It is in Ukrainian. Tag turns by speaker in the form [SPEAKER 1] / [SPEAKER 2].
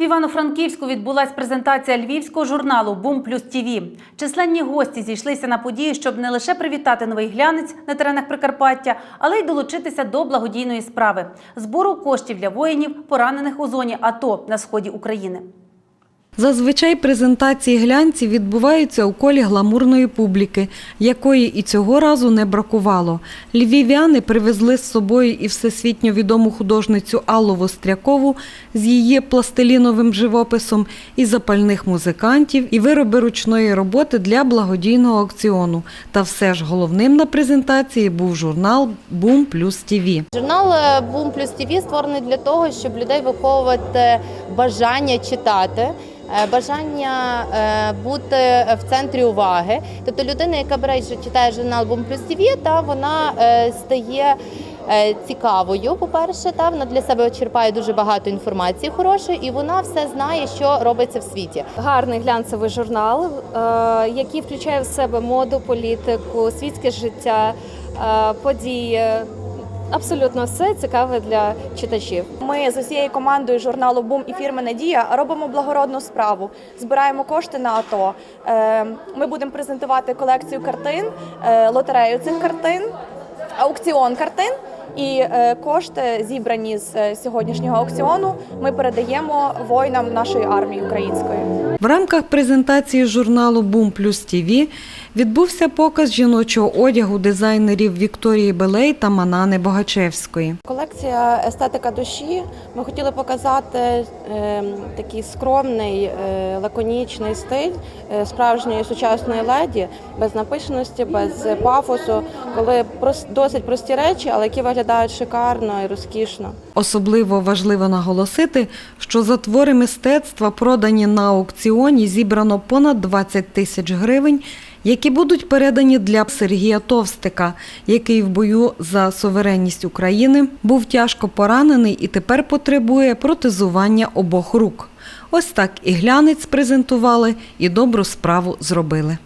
[SPEAKER 1] В Івано-Франківську відбулася презентація львівського журналу Бум плюс ТІВІ. Численні гості зійшлися на події, щоб не лише привітати новий глянець на теренах Прикарпаття, але й долучитися до благодійної справи збору коштів для воїнів, поранених у зоні АТО на сході України.
[SPEAKER 2] Зазвичай презентації глянців відбуваються у колі гламурної публіки, якої і цього разу не бракувало. Львів'яни привезли з собою і всесвітньо відому художницю Аллу Вострякову з її пластиліновим живописом, і запальних музикантів, і вироби ручної роботи для благодійного аукціону. Та все ж головним на презентації був журнал Бум плюс ТІВІ.
[SPEAKER 3] Журнал Boom Plus TV створений для того, щоб людей виховувати бажання читати. е, Бажання е, бути в центрі уваги, тобто людина, яка бере читає журнал Boom Plus TV, та вона е, стає цікавою. По-перше, та вона для себе черпає дуже багато інформації хорошої, і вона все знає, що робиться в світі.
[SPEAKER 4] гарний глянцевий журнал, який включає в себе моду, політику, світське життя, події. Абсолютно все цікаве для читачів.
[SPEAKER 5] Ми з усією командою журналу Бум і фірми Надія робимо благородну справу. Збираємо кошти на АТО. Е, Ми будемо презентувати колекцію картин, е, лотерею цих картин, аукціон картин. І е, кошти, зібрані з е, сьогоднішнього аукціону, ми передаємо воїнам нашої армії української.
[SPEAKER 2] В рамках презентації журналу Бум плюс ТІВІ відбувся показ жіночого одягу дизайнерів Вікторії Белей та Манани Богачевської.
[SPEAKER 6] Колекція естетика душі. Ми хотіли показати е, такий скромний, лаконічний стиль справжньої сучасної леді, без напишеності, без пафосу, коли прос- досить прості речі, але які виглядають шикарно і розкішно.
[SPEAKER 2] Особливо важливо наголосити, що за твори мистецтва, продані на аукціоні, зібрано понад 20 тисяч гривень, які будуть передані для Сергія Товстика, який в бою за суверенність України був тяжко поранений і тепер потребує протезування обох рук. Ось так і глянець презентували, і добру справу зробили.